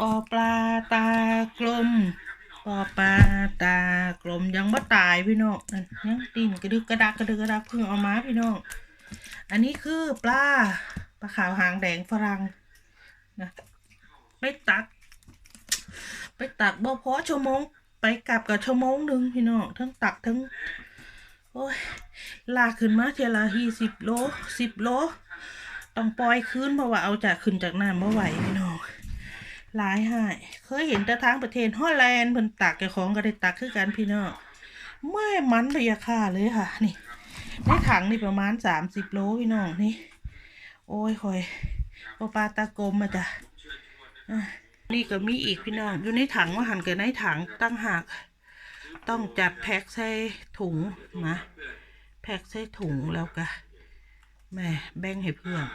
ปอปลาตากลม ปอปลาตากลมยังบ่ตายพี่น้องนั่นยังดินกระดึกกระดักกระดึกกระดักเพิ่งเอามาพี่น้องอันนี้คือปลาปลาขาวหางแดงฝรั่งนะไปตัก ไปตักบ่พอชั่วโมง ไปกลับกับชั่วโมงหนึ่งพี่น้องทั้งตักทั้งโอ้ยลากขึ้นมาเทละยี่สิบโลสิบโล ต้องปล่อยคืนเพราะว่าเอาจากขึ้นจากน้ำมาไหวพี่น้อง หลายหายเคยเห็นแต่ทางประเทศฮอลแลนด์เพิ่นตักแกของก็ได้ตักคือกันพี่น้องแม่มันระยะค่าเลยค่ะ นี่ในถังนี่ประมาณสามสิบโลพี่น้องนี่ โอ้ยคอยปลาปลาตากลมมาจ้ะนี่ก็มีอีกพี่น้องอยู่ในถังว่าหันกับในถังตั้งหากต้องจัดแพ็คใส่ถุงนะแพ็คใส่ถุงแล้วก็แม่แบ่งให้เพื่อน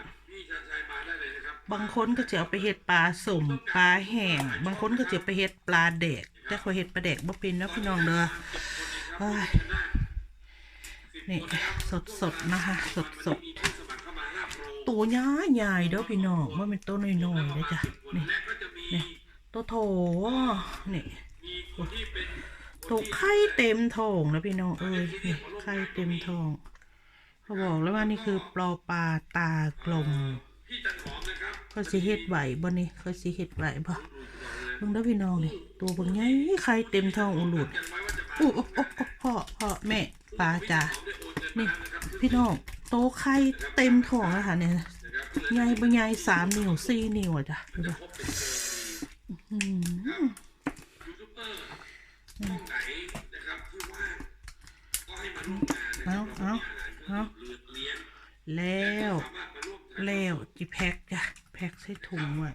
บางคนก็จะเอาไปเฮ็ดปลาสมปลาแห้ง บางคนก็จะไปเฮ็ดปลาแดกแต่ขอยเฮ็ดปลาแดกบ่เป็นนะพี่น้องเด้อนี่สดสดนะคะสดสดตัวย้ายใหญ่เด้อพี่น้องว่าเป็นตัวน้อยๆเด้อจ้ะนี่นี่ตัวโถนี่ถูกไข่เต็มท้องแล้วพี่น้องเอ้ยนี่ไข่เต็มท้องเขาบอกแล้วว่านี่คือปลอปลาตากลม เขาสิเฮ็ดไหวบ่นี่เขาสิเฮ็ดไหวบ่เบิ่งเด้อพี่น้องนี่ตัวเบิ่งใหญ่ไข่เต็มท้องอุลุดอู้โอ้โอ้พ่อพ่อแม่ปลาจ้านี่พี่น้องโตไข่เต็มท้องแล้วค่ะเนี่ยใหญ่บ่ใหญ่สามนิ้วสี่นิ้วจ้ะดูป่ะอื้อหือเอาเอาเอาแล้ว แล้วจีแพ็กจ้ะ แพ็กใส่ถุงไว้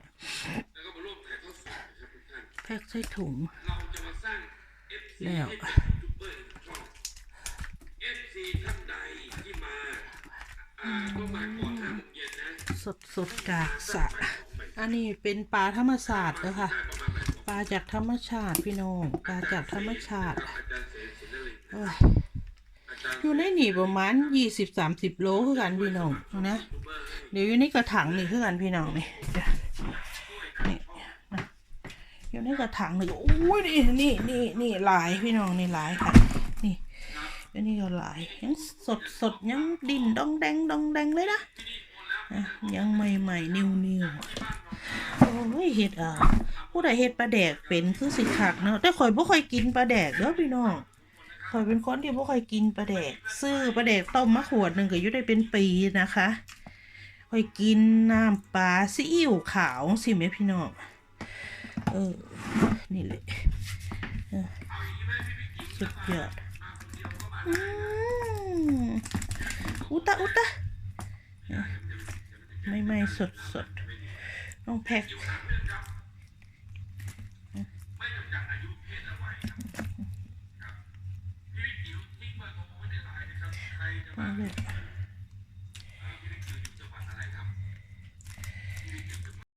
แพ็กใส่ถุง แล้วสดสดๆจากสะ อันนี้เป็นปลาธรรมศาสตร์เด้อค่ะปลาจากธรรมชาติพี่น้องปลาจากธรรมชาติ อยู่ในนี่ประมาณยี่สิบสามสิบโลคือกันพี่น้องนะ เดี๋ยวอยู่ในกระถางนี่คือกันพี่น้องนี่นี่นะอยู่ในกระถางนี่โอ้ยนี่นี่นี่นี่หลายพี่น้องนี่หลายค่ะ นี่อันนี้ก็หลายยังสดสดยังดินดองแดงดองแดงเลยนะยังใหม่ใหม่ๆนิวนิวโอ้ยเห็ดอะผู้ใดเห็ดปลาแดกเป็นคือสิคักเนาะแต่ข่อยบ่ค่อยกินปลาแดกเด้อพี่น้อง ข่อยเป็นคนที่บ่ค่อยกินปลาแดก ซื้อปลาแดกต้มมาขวดหนึ่งก็อยู่ได้เป็นปีนะคะข่อยกินน้ำปลาซีอิ๊วขาวสิแม่พี่น้องเออ นี่แหละเออสุดยอดอุตะอุตะไม่ไม่สดสดต้องแพ็ค มาเลย